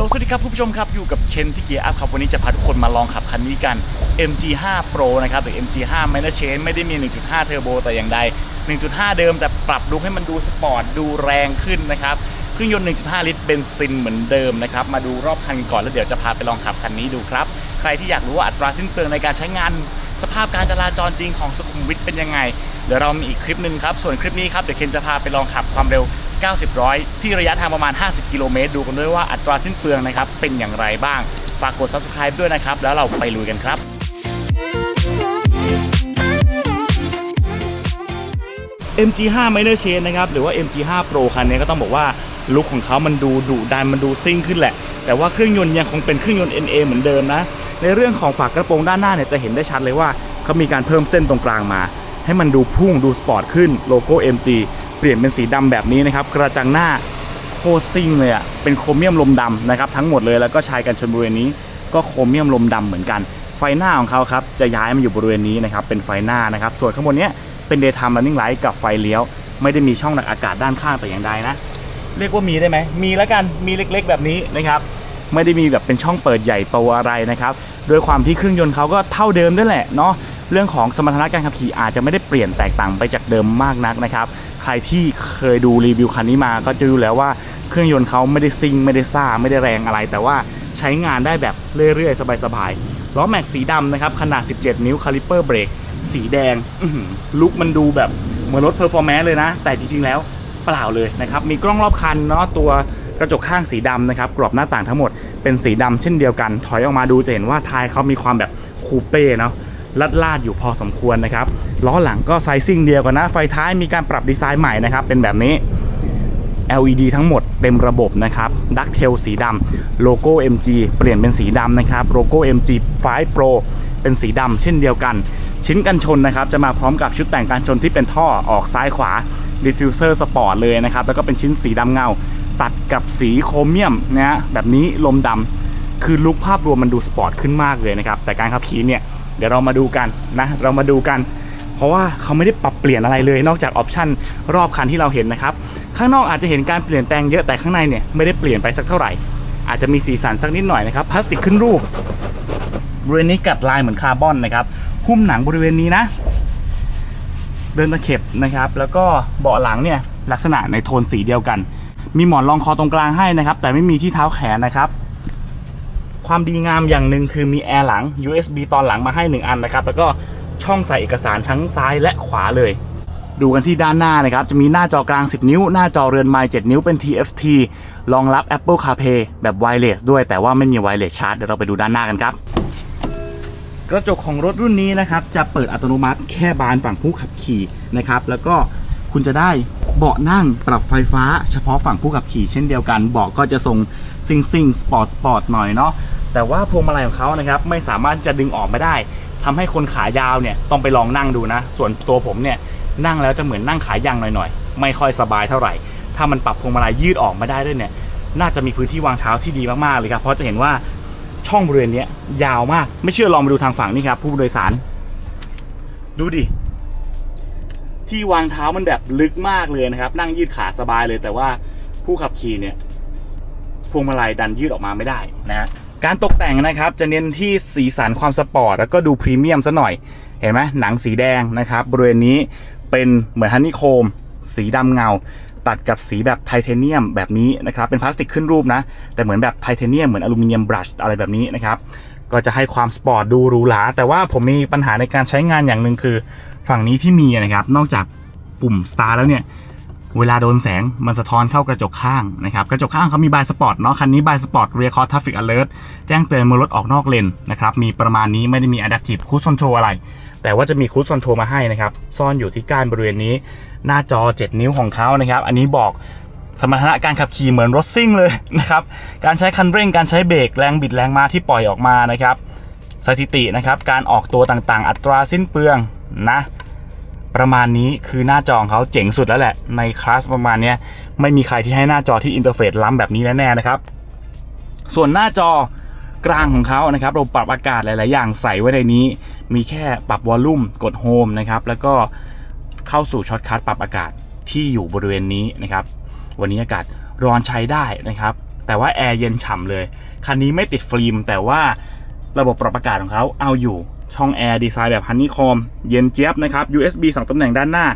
ลสวัสดีครับผู้ชมครับอยู่กับเคนที่เกียร์อัพครับวันนี้จะพาทุกคนมาลองขับคันนี้กัน MG5 Pro นะครับหรือ MG5 Minor Change ไม่ได้มี 1.5 Turbo แต่อย่างใด 1.5 เดิมแต่ปรับลุคให้มันดูสปอร์ตดูแรงขึ้นนะครับเครื่องยนต์ 1.5 ลิตรเบนซินเหมือนเดิมนะครับมาดูรอบคันก่อนแล้วเดี๋ยวจะพาไปลองขับคันนี้ดูครับใครที่อยากรู้ว่าอัตราสิ้นเปลืองในการใช้งาน สภาพการจราจรจริงของสุขุมวิทเป็นยังไงเดี๋ยวเรามีอีกคลิปหนึ่งครับส่วนคลิปนี้ครับเดี๋ยวเคนจะพาไปลองขับความเร็ว 90 ร้อยที่ระยะทางประมาณ 50 กิโลเมตร ดูกันด้วยว่าอัตราสิ้นเปลืองนะครับ เป็นอย่างไรบ้าง ฝากกด subscribe ด้วยนะครับ แล้วเราไปลุยกันครับ MG5 Minor Change นะครับหรือว่า MG5 Pro คันนี้ก็ต้องบอกว่าลุคของเขามันดูดุดันมันดูซิ่งขึ้นแหละ แต่ว่าเครื่องยนต์ยังคงเป็นเครื่องยนต์ NA เหมือนเดิมนะ ในเรื่องของฝากกระโปรงด้านหน้าเนี่ยจะเห็นได้ชัดเลยว่าเขามีการเพิ่มเส้นตรงกลางมา ให้มันดูพุ่งดูสปอร์ตขึ้นโลโก้ MG เปลี่ยนเป็นสีดำแบบนี้นะครับ กระจังหน้าโคตรซิ่งเลยอะเป็นโครเมียมลมดำนะครับทั้งหมดเลยแล้วก็ชายกันชนบริเวณนี้ก็โครเมียมลมดำเหมือนกัน ไฟหน้าของเขาครับจะย้ายมาอยู่บริเวณนี้นะครับเป็นไฟหน้านะครับ ส่วนข้างบนเนี้ยเป็น daytime running light กับไฟเลี้ยว ไม่ได้มีช่องดักอากาศด้านข้างแต่อย่างใดนะ เรียกว่ามีได้ไหมมีแล้วกันมีเล็กๆ แบบนี้นะครับไม่ได้มีแบบเป็นช่องเปิดใหญ่โตอะไรนะครับโดยความที่เครื่องยนต์เขาก็เท่าเดิมด้วยแหละเนาะเรื่องของสมรรถนะการขับขี่อาจจะไม่ได้เปลี่ยนแตกต่างไปจากเดิมมากนักนะครับ ใครที่เคยดูรีวิวคันนี้มาก็จะรู้แล้วว่าเครื่องยนต์เขาไม่ได้ซิงไม่ได้ซ่าไม่ได้แรงอะไร แต่ว่าใช้งานได้แบบเรื่อยๆ สบายๆล้อแม็กสีดำนะครับขนาด 17 นิ้วคาลิเปอร์เบรกสีแดงลุคมันดูแบบเหมือนรถเพอร์ฟอร์แมนซ์เลยนะ แต่จริงๆแล้วเปล่าเลยนะครับ มีกล้องรอบคันเนาะตัวกระจกข้างสีดำนะครับ กรอบหน้าต่างทั้งหมดเป็นสีดำเช่นเดียวกัน ถอยออกมาดูจะเห็นว่าท้ายเขามีความแบบคูเป้เนาะ ลัดลาดอยู่พอสมควรนะครับล้อหลังก็ไซซิ่งเดียวกันนะ ไฟท้ายมีการปรับดีไซน์ใหม่นะครับ เป็นแบบนี้ LED ทั้งหมดเต็มระบบนะครับดักเทลสีดำโลโก้ MG เปลี่ยนเป็นสีดำนะครับโลโก้ MG 5 Pro เป็นสีดำเช่นเดียวกัน ชิ้นกันชนนะครับจะมาพร้อมกับชุดแต่งการชนที่เป็นท่อออกซ้ายขวาดิฟฟิวเซอร์สปอร์ตเลยนะครับแล้วก็เป็นชิ้นสีดำเงา ตัดกับสีโครเมียมนะฮะแบบนี้ลมดำคือลุคภาพรวมมันดูสปอร์ตขึ้นมากเลยนะครับแต่การขับขี่เนี่ย เดี๋ยวเรามาดูกันนะเรามาดูกัน เพราะว่าเขาไม่ได้ปรับเปลี่ยนอะไรเลยนอกจากออปชันรอบคันที่เราเห็นนะครับข้างนอกอาจจะเห็นการเปลี่ยนแปลงเยอะแต่ข้างในเนี่ยไม่ได้เปลี่ยนไปสักเท่าไหร่ อาจจะมีสีสันสักนิดหน่อยนะครับพลาสติกขึ้นรูปบริเวณนี้กัดลายเหมือนคาร์บอนนะครับหุ้มหนังบริเวณนี้นะ เดินตะเข็บนะครับ แล้วก็เบาะหลังเนี่ยลักษณะในโทนสีเดียวกัน มีหมอนรองคอตรงกลางให้นะครับ แต่ไม่มีที่เท้าแขนนะครับ ความดีงามอย่างหนึ่งคือมีแอร์หลัง USB ตอนหลังมาให้ 1 อันนะครับ แล้วก็ช่องใส่เอกสารทั้งซ้ายและขวาเลย ดูกันที่ด้านหน้านะครับ จะมีหน้าจอกลาง 10 นิ้ว หน้าจอเรือนไมล์7นิ้วเป็น TFT รองรับ Apple CarPlay แบบ Wireless ด้วย แต่ว่าไม่มี Wireless Charge เดี๋ยวเราไปดูด้านหน้ากันครับ กระจกของรถรุ่นนี้นะครับ จะเปิดอัตโนมัติแค่บานฝั่งผู้ขับขี่นะครับ แล้วก็คุณจะได้เบาะนั่งปรับไฟฟ้าเฉพาะฝั่งผู้ขับขี่เช่นเดียวกันเบาะก็จะทรงซิงซิงสปอร์ตสปอร์ตหน่อยเนาะ แต่ว่าพวงมาลัยของเขานะครับไม่สามารถจะดึงออกไม่ได้ทำให้คนขายาวเนี่ยต้องไปลองนั่งดูนะ ส่วนตัวผมเนี่ยนั่งแล้วจะเหมือนนั่งขายางหน่อยๆ ไม่ค่อยสบายเท่าไหร่ ถ้ามันปรับพวงมาลัยยืดออกมาได้ด้วยเนี่ย น่าจะมีพื้นที่วางเท้าที่ดีมากๆเลยครับ เพราะจะเห็นว่าช่องบริเวณนี้ยาวมาก ไม่เชื่อลองมาดูทางฝั่งนี่ครับผู้โดยสาร ดูดิ ที่วางเท้ามันแบบลึกมากเลยนะครับ นั่งยืดขาสบายเลย แต่ว่าผู้ขับขี่เนี่ย พวงมาลัยดันยืดออกมาไม่ได้นะฮะ การตกแต่งนะครับจะเน้นที่สีสันความสปอร์ตแล้วก็ดูพรีเมียมซะหน่อย เห็นไหมหนังสีแดงนะครับ บริเวณนี้เป็นเหมือนฮันนี่โคม สีดำเงา ตัดกับสีแบบไทเทเนียมแบบนี้นะครับเป็นพลาสติกขึ้นรูปนะ แต่เหมือนแบบไทเทเนียมเหมือนอลูมิเนียมบรัชอะไรแบบนี้นะครับก็จะให้ความสปอร์ตดูหรูหราแต่ว่าผมมีปัญหาในการใช้งานอย่างหนึ่งคือ ฝั่งนี้ที่มีนะครับนอกจากปุ่มสตาร์แล้วเนี่ย เวลาโดนแสงมันสะท้อนเข้ากระจกข้างนะครับกระจกข้างเขามีบายสปอร์ตเนาะคันนี้บายสปอร์ตเรียคอร์ทัฟฟิกอเลอร์แจ้งเตือนเมื่อรถออกนอกเลนนะครับมีประมาณนี้ไม่ได้มี Adaptive Cruise Control อะไร แต่ว่าจะมี Cruise Control มาให้นะครับซ่อนอยู่ที่ก้านบริเวณนี้ หน้าจอ 7 นิ้วของเขานะครับอันนี้บอกสมรรถนะการขับขี่เหมือนรถซิ่งเลยนะครับการใช้คันเร่งการใช้เบรกแรงบิดแรงมาที่ปล่อยออกมานะครับสถิตินะครับการออกตัวต่างๆ อัตราสิ้นเปลืองนะ ประมาณนี้คือหน้าจอของเขาเจ๋งสุดแล้วแหละ ในคลาสประมาณนี้ไม่มีใครที่ให้หน้าจอที่อินเทอร์เฟซล้ำแบบนี้แน่ๆนะครับ ส่วนหน้าจอกลางของเขานะครับเราปรับอากาศหลาย ๆ อย่างใส่ไว้ในนี้ มีแค่ปรับวอลลุ่มกดโฮมนะครับแล้วก็เข้าสู่ช็อตคัทปรับอากาศที่อยู่บริเวณนี้นะครับ วันนี้อากาศร้อนใช้ได้นะครับ แต่ว่าแอร์เย็นฉ่ำเลย คันนี้ไม่ติดฟิล์มแต่ว่าระบบปรับอากาศของเขาเอาอยู่ ช่องแอร์ดีไซน์แบบฮันนี่คอมเย็นเจี๊ยบนะครับ USB 2ตำแหน่งด้านหน้า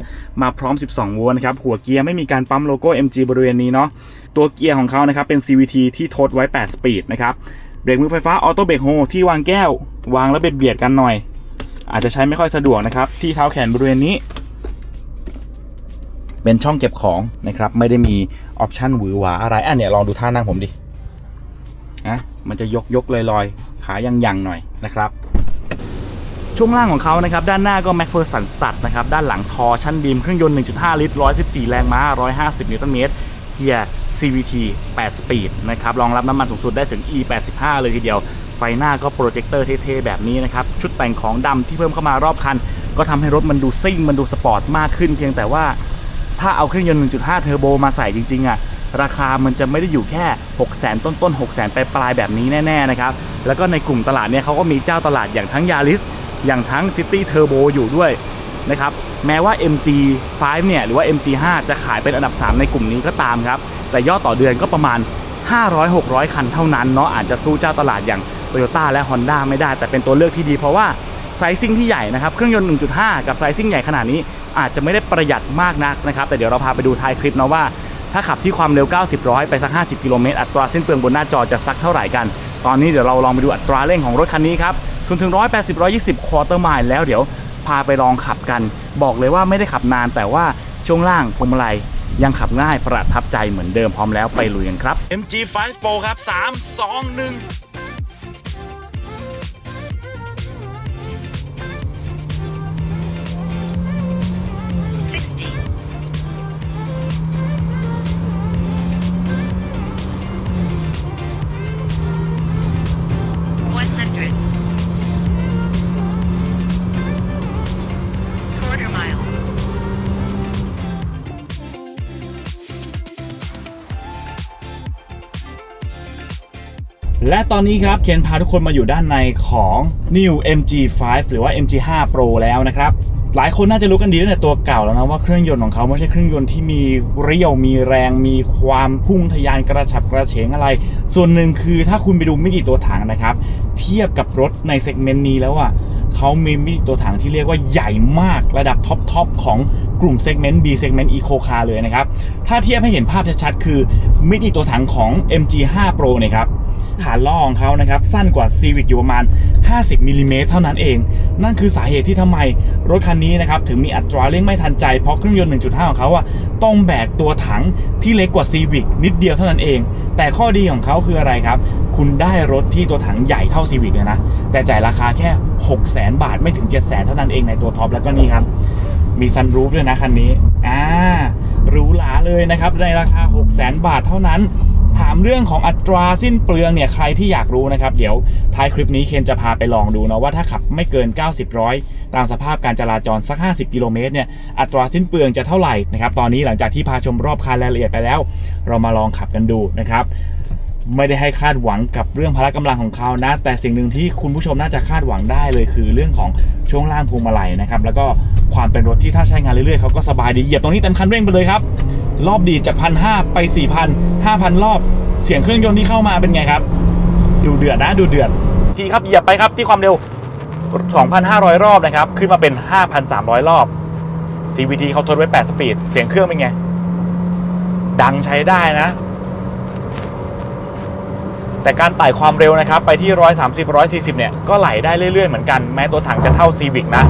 มาพร้อม 12 โวลต์นะครับ หัวเกียร์ไม่มีการปั๊มโลโก้ MG บริเวณนี้เนาะตัวเกียร์ของเขานะครับ เป็น CVT ที่ทดไว้ 8 สปีดนะครับเบรกมือไฟฟ้าออโต้เบรกโฮที่วางแก้ว วางแล้วเบียดเบียดกันหน่อย อาจจะใช้ไม่ค่อยสะดวกนะครับ ที่เท้าแขนบริเวณนี้ เป็นช่องเก็บของนะครับ ไม่ได้มีออปชันหวือหวาอะไรอะเนี่ยลองดูท่านั่งผมดินะมันจะยกยกลอยลอยขายังยังๆหน่อยนะครับ ช่วงล่างของเขานะครับด้านหน้าก็ McPherson Stud นะครับด้านหลังทอชั้นบีมเครื่องยนต์ 1.5 ลิตร 114 แรงม้า 150 นิวตันเมตรเกียร์ CVT 8 สปีดนะครับรองรับน้ำมันสูงสุดได้ถึง E85 เลยทีเดียว ไฟหน้าก็โปรเจคเตอร์เท่ๆแบบนี้นะครับ ชุดแต่งของดำที่เพิ่มเข้ามารอบคัน ก็ทำให้รถมันดูซิ่ง มันดูสปอร์ตมากขึ้น เพียงแต่ว่าถ้าเอาเครื่องยนต์ 1.5 เทอร์โบมาใส่จริงๆอะราคามันจะไม่ได้อยู่แค่ 6 0 0 0 0 ต้นๆ 6 0 0 0 0ปลายๆแบบนี้แน่ๆนะครับ แล้วก็ในกลุ่มตลาดเนี่ยเขาก็มีเจ้าตลาดอย่างทั้งยาริส อย่างทั้ง City Turbo อยู่ด้วยนะครับแม้ว่า MG5 เนี่ยหรือว่า MG5 จะขายเป็นอันดับ 3 ในกลุ่มนี้ก็ตามครับ แต่ยอดต่อเดือนก็ประมาณ 500-600 คันเท่านั้นเนาะอาจจะสู้เจ้าตลาดอย่าง Toyota และ Honda ไม่ได้ แต่เป็นตัวเลือกที่ดีเพราะว่าไซซิ่งที่ใหญ่นะครับ เครื่องยนต์ 1.5 กับไซซิ่งใหญ่ขนาดนี้อาจจะไม่ได้ประหยัดมากนักนะครับ แต่เดี๋ยวเราพาไปดูท้ายคลิปนะว่า ถ้าขับที่ความเร็ว 90 ร้อยไปสัก 50 กิโลเมตรอัตราเส้นเปลืองบนหน้าจอจะสักเท่าไหร่กัน ตอนนี้เดี๋ยวเราลองไปดูอัตราเร่งของรถคันนี้ครับ 0ถึง 180 120 ควอเตอร์ไมล์แล้วเดี๋ยวพาไปลองขับกัน บอกเลยว่าไม่ได้ขับนานแต่ว่าช่วงล่างพวงมาลัยยังขับง่ายประทับใจเหมือนเดิมพร้อมแล้วไปลุยกันครับ MG5 Pro ครับ 3 2 1 และตอนนี้ครับเคนพาทุกคนมาอยู่ด้านในของ New MG5 หรือว่า MG5 Pro แล้วนะครับหลายคนน่าจะรู้กันดีตั้งแต่ตัวเก่าแล้วนะว่าเครื่องยนต์ของเขาไม่ใช่เครื่องยนต์ที่มีเรี่ยวมีแรง มีความพุ่งทะยานกระฉับกระเฉงอะไร ส่วนหนึ่งคือถ้าคุณไปดูมิติตัวถังนะครับ เทียบกับรถในเซกเมนต์นี้แล้วอะเขามีมิติตัวถังที่เรียกว่าใหญ่มากระดับท็อปทอปของกลุ่มเซกเมนต์ B เซกเมนต์ Eco Car เลยนะครับ ถ้าเทียบให้เห็นภาพชัดๆคือมิติตัวถังของ MG5 Pro เนี่ยครับ ฐานล้อของเขานะครับ สั้นกว่า Civic อยู่ประมาณ 50มิลลิเมตรเท่านั้นเอง นั่นคือสาเหตุที่ทำไมรถคันนี้นะครับถึงมีอัตราเร่งไม่ทันใจ เพราะเครื่องยนต์ 1.5 ของเขาอะต้องแบกตัวถังที่เล็กกว่า Civic นิดเดียวเท่านั้นเอง แต่ข้อดีของเขาคืออะไรครับ คุณได้รถที่ตัวถังใหญ่เท่า Civic เลยนะ แต่จ่ายราคาแค่ 600,000 บาทไม่ถึง700,000เท่านั้นเองในตัวท็อปแล้วก็นี่ครับ มีซันรูฟด้วยนะคันนี้อ่าหรูหราเลยนะครับในราคา 6 0 0 0 0 0 บาทเท่านั้น ถามเรื่องของอัตราสิ้นเปลืองเนี่ยใครที่อยากรู้นะครับ เดี๋ยวท้ายคลิปนี้เคนจะพาไปลองดูนะว่าถ้าขับไม่เกิน 90ร้อยตามสภาพการจราจรสัก 50 กิโลเมตรเนี่ยอัตราสิ้นเปลืองจะเท่าไหร่นะครับตอนนี้หลังจากที่พาชมรอบคันรายละเอียดไปแล้ว เรามาลองขับกันดูนะครับ ไม่ได้ให้คาดหวังกับเรื่องพละกำลังของเขานะ แต่สิ่งหนึ่งที่คุณผู้ชมน่าจะคาดหวังได้เลยคือเรื่องของช่วงล่างพวงมาลัยนะครับ แล้วก็ความเป็นรถที่ถ้าใช้งานเรื่อยๆเขาก็สบายดี เหยียบตรงนี้เต็มคันเร่งไปเลยครับ รอบดีจากพันห้าไปสี่พันห้าพันรอบ เสียงเครื่องยนต์ที่เข้ามาเป็นไงครับ ดูเดือดนะดูเดือด ทีครับเหยียบไปครับที่ความเร็ว 2,500 รอบนะครับ ขึ้นมาเป็น 5,300 รอบ CVT เขาทดไว้ 8 สปีด เสียงเครื่องเป็นไง ดังใช้ได้นะ แต่การไต่ความเร็วนะครับไปที่ 130 140 เนี่ย ก็ไหลได้เรื่อยๆ เหมือนกัน แม้ตัวถังจะเท่า Civic นะ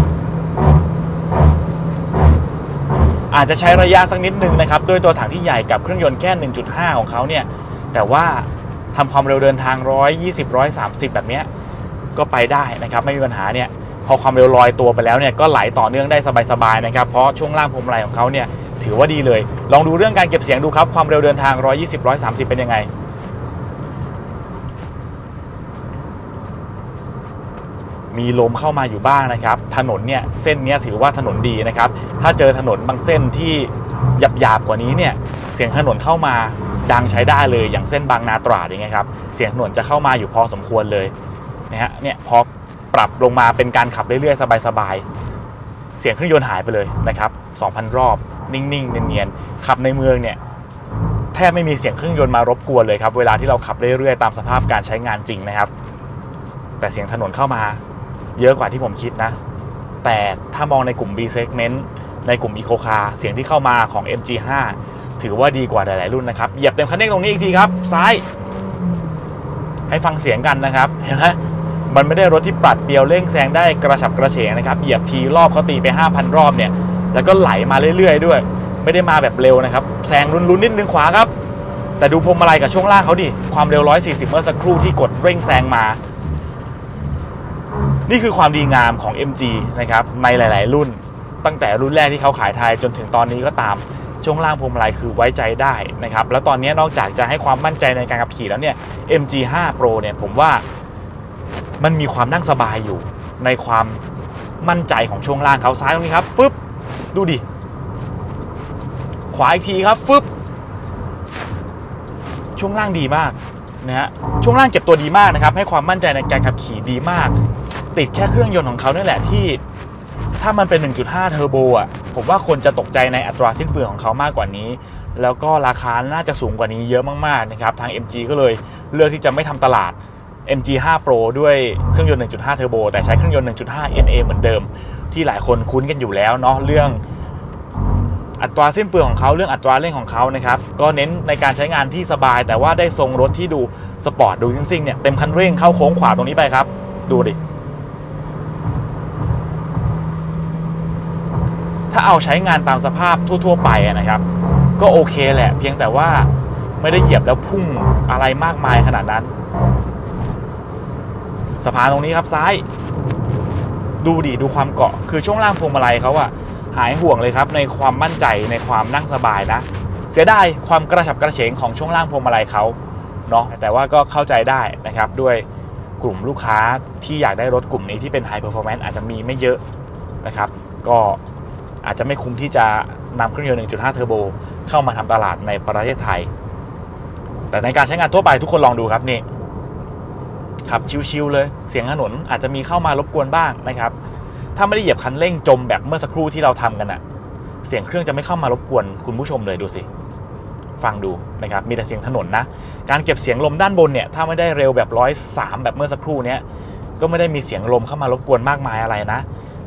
อาจจะใช้ระยะสักนิดนึงนะครับ ด้วยตัวถังที่ใหญ่กับเครื่องยนต์แค่ 1.5 ของเขาเนี่ย แต่ว่าทำความเร็วเดินทาง 120 130 แบบเนี้ยก็ไปได้นะครับไม่มีปัญหาเนี่ยพอความเร็วลอยตัวไปแล้วเนี่ยก็ไหลต่อเนื่องได้สบายๆนะครับเพราะช่วงล่างพวงมาลัยของเขาเนี่ยถือว่าดีเลย ลองดูเรื่องการเก็บเสียงดูครับความเร็วเดินทาง 120 130 เป็นยังไง มีลมเข้ามาอยู่บ้างนะครับ ถนนเนี่ยเส้นเนี้ยถือว่าถนนดีนะครับ ถ้าเจอถนนบางเส้นที่หยาบกว่านี้เนี่ยเสียงถนนเข้ามาดังใช้ได้เลยอย่างเส้นบางนาตราดอย่างเงี้ยครับเสียงถนนจะเข้ามาอยู่พอสมควรเลยนะฮะเนี่ยพอปรับลงมาเป็นการขับเรื่อยๆ สบายๆ เสียงเครื่องยนต์หายไปเลยนะครับ 2,000 รอบ นิ่งๆ เนียนๆ ขับในเมืองเนี่ยแทบไม่มีเสียงเครื่องยนต์มารบกวนเลยครับ เวลาที่เราขับเรื่อยๆ ตามสภาพการใช้งานจริงนะครับ แต่เสียงถนนเข้ามา เยอะกว่าที่ผมคิดนะ แต่ถ้ามองในกลุ่ม B segment ในกลุ่ม Eco Car เสียงที่เข้ามาของ MG5 ถือว่าดีกว่าหลาย ๆ รุ่นนะครับ เหยียบเต็มคันเร่งตรงนี้อีกทีครับ ซ้าย ให้ฟังเสียงกันนะครับ เห็นไหมมันไม่ได้รถที่ปรัดเปรียวเร่งแซงได้กระฉับกระเฉงนะครับ เหยียบทีรอบเขาตีไป 5,000 รอบเนี่ย แล้วก็ไหลมาเรื่อย ๆ ด้วย ไม่ได้มาแบบเร็วนะครับ แซงรุนๆนิดนึงขวาครับ แต่ดูพวงมาลัยกับช่วงล่างเขาดิ ความเร็ว 140 เมื่อสักครู่ที่กดเร่งแซงมา นี่คือความดีงามของ MG นะครับในหลาย ๆ รุ่น ตั้งแต่รุ่นแรกที่เขาขายไทยจนถึงตอนนี้ก็ตามช่วงล่างพวงมาลัยคือไว้ใจได้นะครับแล้วตอนนี้นอกจากจะให้ความมั่นใจในการขับขี่แล้วเนี่ย MG5 Pro เนี่ยผมว่ามันมีความนั่งสบายอยู่ในความมั่นใจของช่วงล่างเขาซ้ายตรงนี้ครับฟึบดูดิ ขวาอีกทีครับฟึบช่วงล่างดีมากนะฮะช่วงล่างเก็บตัวดีมากนะครับ ให้ความมั่นใจในการขับขี่ดีมาก ติดแค่เครื่องยนต์ของเขาเนี่ยแหละที่ ถ้ามันเป็น 1.5 เทอร์โบอะผมว่าคนจะตกใจในอัตราสิ้นเปลืองของเขามากกว่านี้ แล้วก็ราคาน่าจะสูงกว่านี้เยอะมากๆนะครับทาง MG ก็เลยเลือกที่จะไม่ทำตลาด MG5 Pro ด้วยเครื่องยนต์ 1.5 เทอร์โบแต่ใช้เครื่องยนต์ 1.5 NA เหมือนเดิม ที่หลายคนคุ้นกันอยู่แล้วเนาะเรื่องอัตราสิ้นเปลืองของเขาเรื่องอัตราเร่งของเขานะครับก็เน้นในการใช้งานที่สบาย แต่ว่าได้ทรงรถที่ดูสปอร์ตดูซิ่งๆเนี่ยเต็มคันเร่งเข้าโค้งขวาตรงนี้ไปครับ ดูดิ ถ้าเอาใช้งานตามสภาพทั่ว ๆ ไปนะครับ ก็โอเคแหละ เพียงแต่ว่าไม่ได้เหยียบแล้วพุ่งอะไรมากมายขนาดนั้น สะพานตรงนี้ครับซ้าย ดูดิดูความเกาะ คือช่วงล่างพวงมาลัยเขาอะหายห่วงเลยครับ ในความมั่นใจในความนั่งสบายนะ เสียดายความกระฉับกระเฉงของช่วงล่างพวงมาลัยเขาเนาะแต่ว่าก็เข้าใจได้นะครับด้วยกลุ่มลูกค้าที่อยากได้รถกลุ่มนี้ที่เป็น High Performance อาจจะมีไม่เยอะนะครับ ก็ อาจจะไม่คุ้มที่จะนำเครื่องยนต์ 1.5 เทอร์โบ เข้ามาทำตลาดในประเทศไทย แต่ในการใช้งานทั่วไปทุกคนลองดูครับนี่ขับชิวๆเลย เสียงถนนอาจจะมีเข้ามารบกวนบ้างนะครับ ถ้าไม่ได้เหยียบคันเร่งจมแบบเมื่อสักครู่ที่เราทำกันอะเสียงเครื่องจะไม่เข้ามารบกวนคุณผู้ชมเลยดูสิ ฟังดูนะครับ มีแต่เสียงถนนนะ การเก็บเสียงลมด้านบนเนี่ย ถ้าไม่ได้เร็วแบบร้อยสามแบบเมื่อสักครู่เนี้ย ก็ไม่ได้มีเสียงลมเข้ามารบกวนมากมายอะไรนะ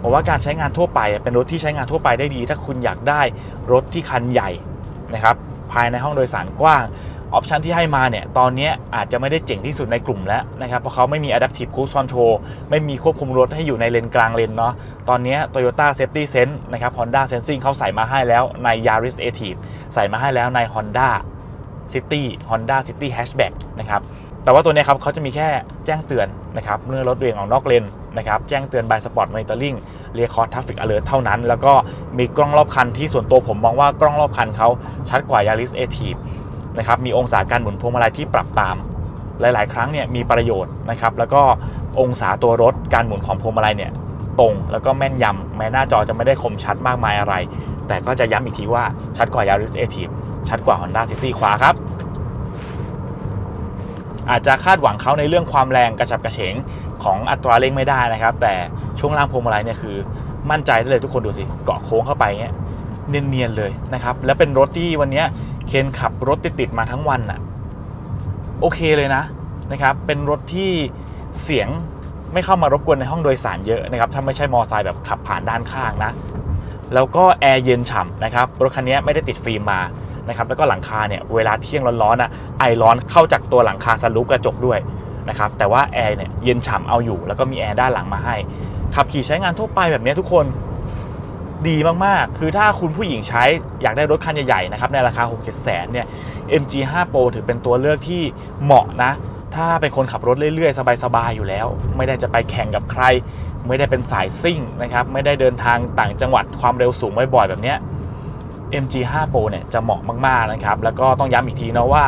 ผมว่าการใช้งานทั่วไปเป็นรถที่ใช้งานทั่วไปได้ดี ถ้าคุณอยากได้รถที่คันใหญ่นะครับภายในห้องโดยสารกว้างออปชันที่ให้มาเนี่ยตอนนี้อาจจะไม่ได้เจ๋งที่สุดในกลุ่มแล้วนะครับ เพราะเขาไม่มี Adaptive Cruise Control ไม่มีควบคุมรถให้อยู่ในเลนกลางเลนเนาะตอนนี้ Toyota Safety Sense นะครับ Honda Sensing เขาใส่มาให้แล้วใน Yaris Active ใส่มาให้แล้วใน Honda City Honda City Hatchback นะครับ แต่ว่าตัวนี้ครับเขาจะมีแค่แจ้งเตือนนะครับเมื่อรถเบี่ยงออกนอกเลนนะครับแจ้งเตือน by Spot Monitoring เรียกคอร์ Traffic Alert เท่านั้น แล้วก็มีกล้องรอบคันที่ส่วนตัวผมมองว่ากล้องรอบคันเขาชัดกว่า Yaris Active นะครับมีองศาการหมุนพวงมาลัยที่ปรับตาม หลาย ๆ ครั้งเนี่ยมีประโยชน์นะครับแล้วก็องศาตัวรถการหมุนของพวงมาลัยเนี่ยตรงแล้วก็แม่นยำแม้หน้าจอจะไม่ได้คมชัดมากมายอะไร แต่ก็จะย้ำอีกทีว่าชัดกว่า Yaris Active ชัดกว่า Honda City ขวาครับ อาจจะคาดหวังเขาในเรื่องความแรงกระฉับกระเฉงของอัตราเร่งไม่ได้นะครับ แต่ช่วงล่างพวงมาลัยเนี่ยคือมั่นใจได้เลยทุกคนดูสิเกาะโค้งเข้าไปเงี้ยเนียนๆเลยนะครับแล้วเป็นรถที่วันนี้เคนขับรถติดๆมาทั้งวันน่ะโอเคเลยนะนะครับเป็นรถที่เสียงไม่เข้ามารบกวนในห้องโดยสารเยอะนะครับถ้าไม่ใช่มอไซค์แบบขับผ่านด้านข้างนะ แล้วก็แอร์เย็นฉ่ำนะครับรถคันนี้ไม่ได้ติดฟิล์มมา นะครับแล้วก็หลังคาเนี่ยเวลาเที่ยงร้อนๆนะไอร้อนเข้าจากตัวหลังคาสลูปกระจกด้วยนะครับแต่ว่าแอร์เนี่ยเย็นฉ่ำเอาอยู่ แล้วก็มีแอร์ด้านหลังมาให้ขับขี่ใช้งานทั่วไปแบบนี้ทุกคนดีมากๆ คือถ้าคุณผู้หญิงใช้อยากได้รถคันใหญ่ๆนะครับในราคา 6 7แสนเนี่ย MG5 Pro ถือเป็นตัวเลือกที่เหมาะนะ ถ้าเป็นคนขับรถเรื่อยๆ สบายๆ อยู่แล้ว ไม่ได้จะไปแข่งกับใคร ไม่ได้เป็นสายซิ่งนะครับ ไม่ได้เดินทางต่างจังหวัดความเร็วสูงบ่อยๆ แบบนี้ MG5 Pro เนี่ยจะเหมาะมาก ๆ นะครับ แล้วก็ต้องย้ำอีกทีนะว่า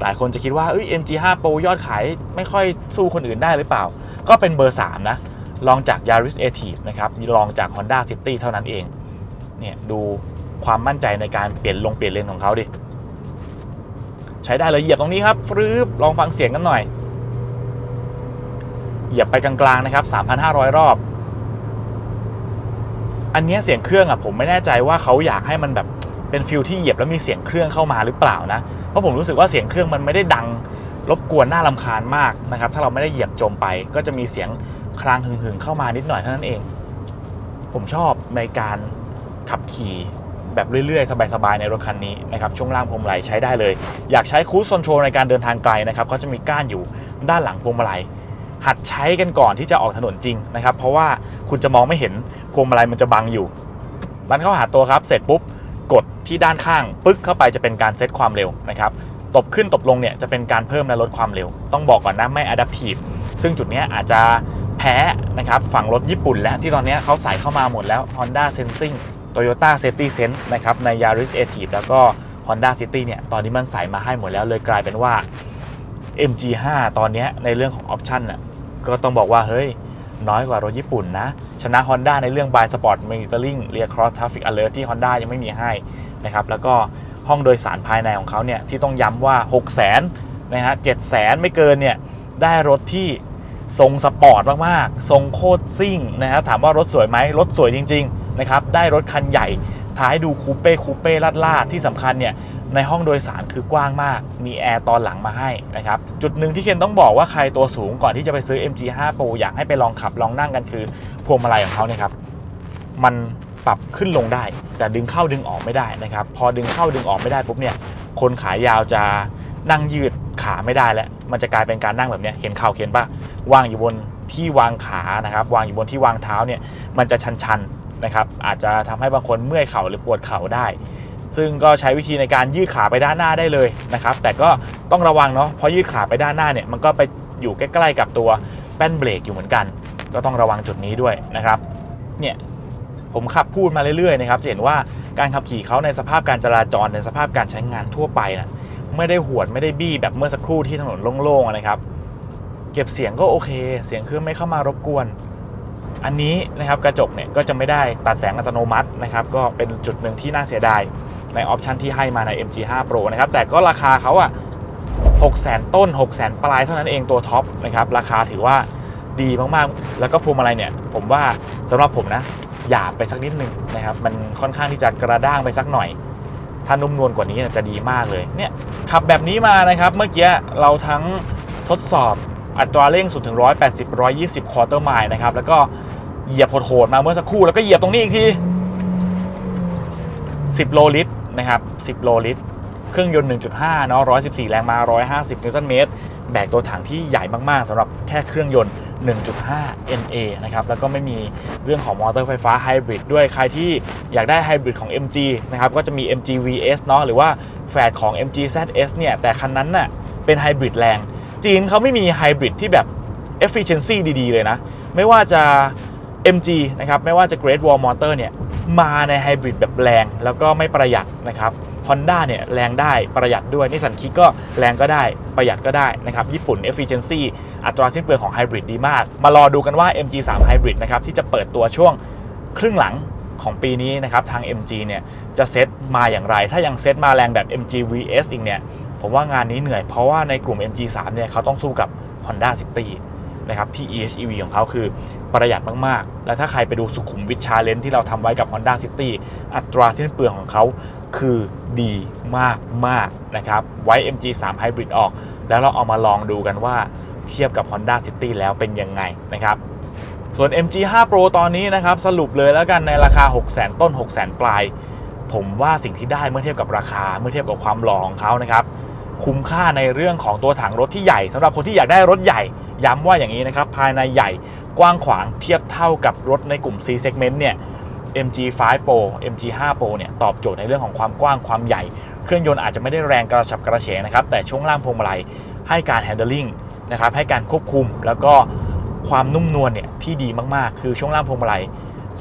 หลายคนจะคิดว่าเอ้ย MG5 Pro ยอดขายไม่ค่อยสู้คนอื่นได้หรือเปล่า ก็เป็นเบอร์ 3 นะลองจาก Yaris a t i v e นะครับลองจาก Honda City เท่านั้นเอง เนี่ยดูความมั่นใจในการเปลี่ยนลงเปลี่ยนเลนของเขาดิ ใช้ได้เลยเหยียบตรงนี้ครับฟรืบลองฟังเสียงกันหน่อย เหยียบไปกลางๆนะครับ 3,500 รอบ อันเนี้ยเสียงเครื่องอะผมไม่แน่ใจว่าเขาอยากให้มันแบบ เป็นฟิลที่เหยียบแล้วมีเสียงเครื่องเข้ามาหรือเปล่านะ เพราะผมรู้สึกว่าเสียงเครื่องมันไม่ได้ดังรบกวนน่ารำคาญมากนะครับ ถ้าเราไม่ได้เหยียบจมไป ก็จะมีเสียงคลางหึงๆเข้ามานิดหน่อยเท่านั้นเอง ผมชอบในการขับขี่แบบเรื่อย ๆ สบาย ๆ ในรถคันนี้นะครับ ช่วงล่างพวงมาลัยใช้ได้เลย อยากใช้คู i คอนโทรในการเดินทางไกลนะครับเขาจะมีก้านอยู่ด้านหลังพวงมาลัย หัดใช้กันก่อนที่จะออกถนนจริงนะครับ เพราะว่าคุณจะมองไม่เห็นพวงมาลัยมันจะบังอยู่รันเข้าหาตัวครับ เสร็จปุ๊บ กดที่ด้านข้างปึ๊กเข้าไปจะเป็นการเซตความเร็วนะครับตบขึ้นตบลงเนี่ยจะเป็นการเพิ่มและลดความเร็ว ต้องบอกก่อนนะไม่ adaptive ซึ่งจุดนี้อาจจะแพ้นะครับฝั่งรถญี่ปุ่นและที่ตอนนี้เขาใส่เข้ามาหมดแล้ว Honda Sensing Toyota Safety Sense นะครับใน Yaris a t i v e แล้วก็ Honda City เนี่ยตอนนี้มันใส่มาให้หมดแล้วเลยกลายเป็นว่า MG5 ตอนนี้ในเรื่องของออปชันน่ะก็ต้องบอกว่าเฮ้ย น้อยกว่ารถญี่ปุ่นนะ ชนะ Honda ในเรื่อง By Sport Monitoring Rear Cross Traffic Alert ที่ Honda ยังไม่มีให้นะครับแล้วก็ห้องโดยสารภายในของเขาเนี่ยที่ต้องย้ำว่า 6 0 0 0 0นะฮะ7 0 0 0 0ไม่เกินเนี่ยได้รถที่ทรงสปอร์ตมาก ๆ ทรงโคตรซิ่งนะฮะถามว่ารถสวยไหมรถสวยจริง ๆ นะครับ ได้รถคันใหญ่ ท้ายดูคูเป้คูเป้ลาดลาดที่สำคัญเนี่ยในห้องโดยสารคือกว้างมาก มีแอร์ตอนหลังมาให้นะครับ จุดหนึ่งที่เคนต้องบอกว่าใครตัวสูงก่อนที่จะไปซื้อ MG5 Pro อยากให้ไปลองขับลองนั่งกันคือพวงมาลัยของเขาเนี่ยครับ มันปรับขึ้นลงได้ แต่ดึงเข้าดึงออกไม่ได้นะครับ พอดึงเข้าดึงออกไม่ได้ปุ๊บเนี่ย คนขายาวจะนั่งยืดขาไม่ได้แล้ว มันจะกลายเป็นการนั่งแบบเนี้ยเห็นเข่าเข็นปะวางอยู่บนที่วางขานะครับ วางอยู่บนที่วางเท้าเนี่ย มันจะชันๆ นะครับอาจจะทำให้บางคนเมื่อยเข่าหรือปวดเข่าได้ ซึ่งก็ใช้วิธีในการยืดขาไปด้านหน้าได้เลยนะครับ แต่ก็ต้องระวังเนาะเพราะยืดขาไปด้านหน้าเนี่ยมันก็ไปอยู่ใกล้ๆกับตัวแป้นเบรกอยู่เหมือนกัน ก็ต้องระวังจุดนี้ด้วยนะครับเนี่ยผมขับพูดมาเรื่อยๆนะครับจะเห็นว่าการขับขี่เขาในสภาพการจราจรในสภาพการใช้งานทั่วไปนะไม่ได้หวดไม่ได้บี้แบบเมื่อสักครู่ที่ถนนโล่งๆนะครับ เก็บเสียงก็โอเค เสียงเครื่องไม่เข้ามารบกวน อันนี้นะครับกระจกเนี่ยก็จะไม่ได้ตัดแสงอัตโนมัตินะครับก็เป็นจุดหนึ่งที่น่าเสียดายในออปชันที่ให้มาใน MG5 Pro นะครับแต่ก็ราคาเขาอะ6 0 0 0 0ต้น 6 0 0 0 0ปลายเท่านั้นเองตัวท็อปนะครับราคาถือว่าดีมากๆ แล้วก็พวงมาลัยเนี่ยผมว่าสำหรับผมนะหยาบไปสักนิดนึงนะครับมันค่อนข้างที่จะกระด้างไปสักหน่อย ถ้านุ่มนวลกว่านี้จะดีมากเลยเนี่ยขับแบบนี้มานะครับเมื่อกี้เราทั้งทดสอบอัตราเร่ง0ถึง 180 120 ควอเตอร์ไมล์นะครับแล้วก็ เหยียบโหดๆมาเมื่อสักครู่แล้วก็เหยียบตรงนี้อีกที 10 โลลิตรนะครับ 10 โลลิตร เครื่องยนต์ 1.5 เนาะ 114 แรงม้า 150 นิวตันเมตร แบกตัวถังที่ใหญ่มากๆสำหรับแค่เครื่องยนต์ 1.5 NA นะครับ แล้วก็ไม่มีเรื่องของมอเตอร์ไฟฟ้าไฮบริดด้วย ใครที่อยากได้ไฮบริดของ MG นะครับ ก็จะมี MG VS เนาะ หรือว่าแฝดของ MG ZS เนี่ย แต่คันนั้นน่ะ เป็นไฮบริดแรง จีนเขาไม่มีไฮบริดที่แบบ efficiency ดี ๆ เลยนะ ไม่ว่าจะ MG นะครับไม่ว่าจะ Great Wall Motor เนี่ยมาในไฮบริดแบบแรงแล้วก็ไม่ประหยัดนะครับ Honda เนี่ยแรงได้ประหยัดด้วยนิสสันคิกก็แรงก็ได้ประหยัดก็ได้นะครับ ญี่ปุ่น efficiency อัตราสิ้นเปลืองของไฮบริดดีมาก มารอดูกันว่า MG3 Hybrid นะครับที่จะเปิดตัวช่วงครึ่งหลังของปีนี้นะครับทาง MG เนี่ยจะเซตมาอย่างไร ถ้ายังเซตมาแรงแบบ MG VS อีกเนี่ยผมว่างานนี้เหนื่อยเพราะว่าในกลุ่ม MG3 เนี่ยเขาต้องสู้กับ Honda City นะครับที่ EHEV ของเขาคือประหยัดมาก ๆ แล้วถ้าใครไปดูสุขุมวิทชาเลนที่เราทำไว้กับ Honda City อัตราสิ้นเปลืองของเขาคือดีมาก ๆ นะครับ ไว้ MG3 Hybrid ออก แล้วเราเอามาลองดูกันว่าเทียบกับ Honda City แล้วเป็นยังไงนะครับส่วน MG5 Pro ตอนนี้นะครับสรุปเลยแล้วกันในราคา 600,000 ต้น 6 0 0 0 0 ปลาย ผมว่าสิ่งที่ได้เมื่อเทียบกับราคาเมื่อเทียบกับความหล่อของเขานะครับคุ้มค่าในเรื่องของตัวถังรถที่ใหญ่สำหรับคนที่อยากได้รถใหญ่ ย้ำว่าอย่างนี้นะครับ ภายในใหญ่กว้างขวางเทียบเท่ากับรถในกลุ่ม C segment เนี่ย MG5 Pro MG5 Pro เนี่ยตอบโจทย์ในเรื่องของความกว้างความใหญ่ เครื่องยนต์อาจจะไม่ได้แรงกระฉับกระเฉงนะครับ แต่ช่วงล่างพวงมาลัยให้การ handling นะครับให้การควบคุมแล้วก็ความนุ่มนวลเนี่ยที่ดีมากๆ คือช่วงล่างพวงมาลัย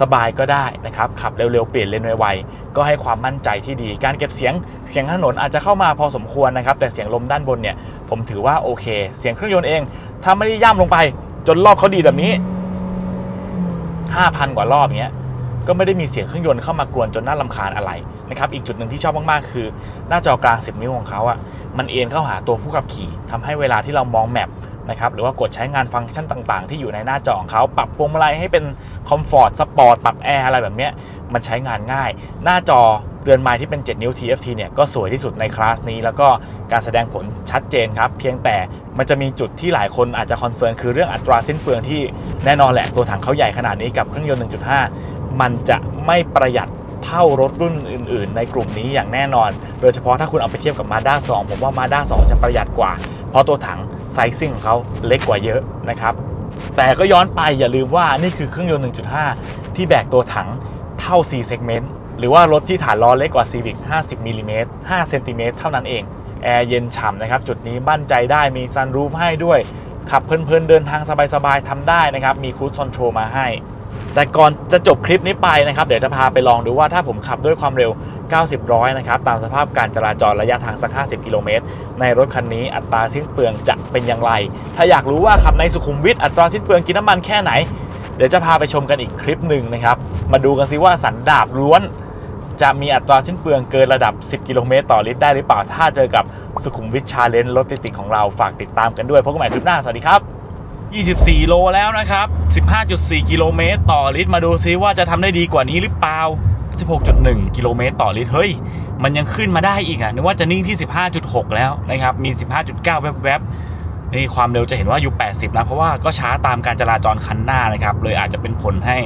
สบายก็ได้นะครับ ขับเร็วๆ เปลี่ยนเลนไวๆ ก็ให้ความมั่นใจที่ดี การเก็บเสียงเสียงถนนอาจจะเข้ามาพอสมควรนะครับ แต่เสียงลมด้านบนเนี่ย ผมถือว่าโอเค เสียงเครื่องยนต์เอง ถ้าไม่ได้ย่ำลงไป จนรอบเขาดีแบบนี้5,000กว่ารอบเงี้ยก็ไม่ได้มีเสียงเครื่องยนต์เข้ามากวนจนน่าลำคาญอะไรนะครับอีกจุดหนึ่งที่ชอบมากๆ คือ หน้าจอกลาง 10 นิ้วของเขาอะมันเอียงเข้าหาตัวผู้ขับขี่ทำให้เวลาที่เรามองแมป นะครับหรือว่ากดใช้งานฟังก์ชันต่างๆ ที่อยู่ในหน้าจอของเขาปรับพวงมาลัยให้เป็นคอมฟอร์ตสปอร์ตปรับแอร์อะไรแบบนี้มันใช้งานง่าย หน้าจอเรือนไม้ที่เป็น 7 นิ้ว TFT เนี่ยก็สวยที่สุดในคลาสนี้ แล้วก็การแสดงผลชัดเจนครับ เพียงแต่มันจะมีจุดที่หลายคนอาจจะคอนเซิร์นคือเรื่องอัตราสิ้นเปลืองที่แน่นอนแหละตัวถังเขาใหญ่ขนาดนี้กับเครื่องยนต์ 1.5 มันจะไม่ประหยัดเท่ารถรุ่นอื่น ๆ ในกลุ่มนี้อย่างแน่นอน โดยเฉพาะถ้าคุณเอาไปเทียบกับ Mazda 2 ผมว่า Mazda 2 จะประหยัดกว่า เพราะตัวถัง ไซซิ่งของเขาเล็กกว่าเยอะนะครับ แต่ก็ย้อนไปอย่าลืมว่านี่คือเครื่องยนต์ 1.5 ที่แบกตัวถังเท่า C segment หรือว่ารถที่ฐานล้อเล็กกว่า Civic 50มิลลิเมตร5เซนติเมตรเท่านั้นเอง แอร์เย็นฉ่ำนะครับ จุดนี้บั่นใจได้มีซันรูฟให้ด้วย ขับเพลินๆเดินทางสบายๆทำได้นะครับ มีครูซคอนโทรลมาให้ แต่ก่อนจะจบคลิปนี้ไปนะครับ เดี๋ยวจะพาไปลองดูว่าถ้าผมขับด้วยความเร็ว 90 ร้อยนะครับ ตามสภาพการจราจรระยะทางสัก 50 กิโลเมตร ในรถคันนี้อัตราสิ้นเปลืองจะเป็นอย่างไร ถ้าอยากรู้ว่าขับในสุขุมวิทอัตราสิ้นเปลืองกินน้ำมันแค่ไหน เดี๋ยวจะพาไปชมกันอีกคลิปหนึ่งนะครับ มาดูกันซิว่าสันดาบล้วน จะมีอัตราสิ้นเปลืองเกินระดับ 10 กิโลเมตรต่อลิตรได้หรือเปล่า ถ้าเจอกับสุขุมวิทชาเลนจ์รถติดๆของเราฝากติดตามกันด้วยพบกันใหม่คลิปหน้า สวัสดีครับ 24 โลแล้วนะครับ 15.4 กิโลเมตรต่อลิตร มาดูซิว่าจะทำได้ดีกว่านี้หรือเปล่า 16.1 กิโลเมตรต่อลิตร เฮ้ย มันยังขึ้นมาได้อีกอะ นึกว่าจะนิ่งที่ 15.6 แล้วนะครับ มี 15.9 แวบๆ นี่ความเร็วจะเห็นว่าอยู่ 80 นะ เพราะว่าก็ช้าตามการจราจรคันหน้านะครับ เลยอาจจะเป็นผลให้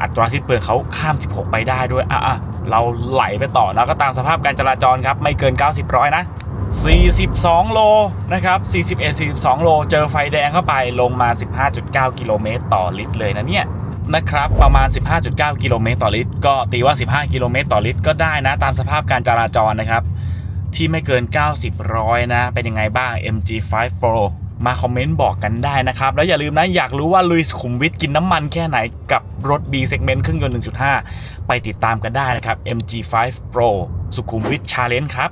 อัตราสิ้นเปลืองเขาข้าม 16 ไปได้ด้วย อะอะเราไหลไปต่อแล้วก็ตามสภาพการจราจรครับ ไม่เกิน 90 ร้อยนะ 42 โลนะครับ41 42 โล เจอไฟแดงเข้าไปลงมา 15.9 กิโลเมตรต่อลิตรเลยนะเนี่ยนะครับประมาณ 15.9 กิโลเมตรต่อลิตร ก็ตีว่า 15 กิโลเมตรต่อลิตรก็ได้นะ ตามสภาพการจราจรนะครับ ที่ไม่เกิน 90 ร้อยนะ เป็นยังไงบ้าง MG5 Pro มาคอมเมนต์บอกกันได้นะครับ แล้วอย่าลืมนะ อยากรู้ว่าลุยสุขุมวิทกินน้ำมันแค่ไหนกับรถ B segment เครื่องยนต์ 1.5 ไปติดตามกันได้นะครับ MG5 Pro สุขุมวิท Challenge ครับ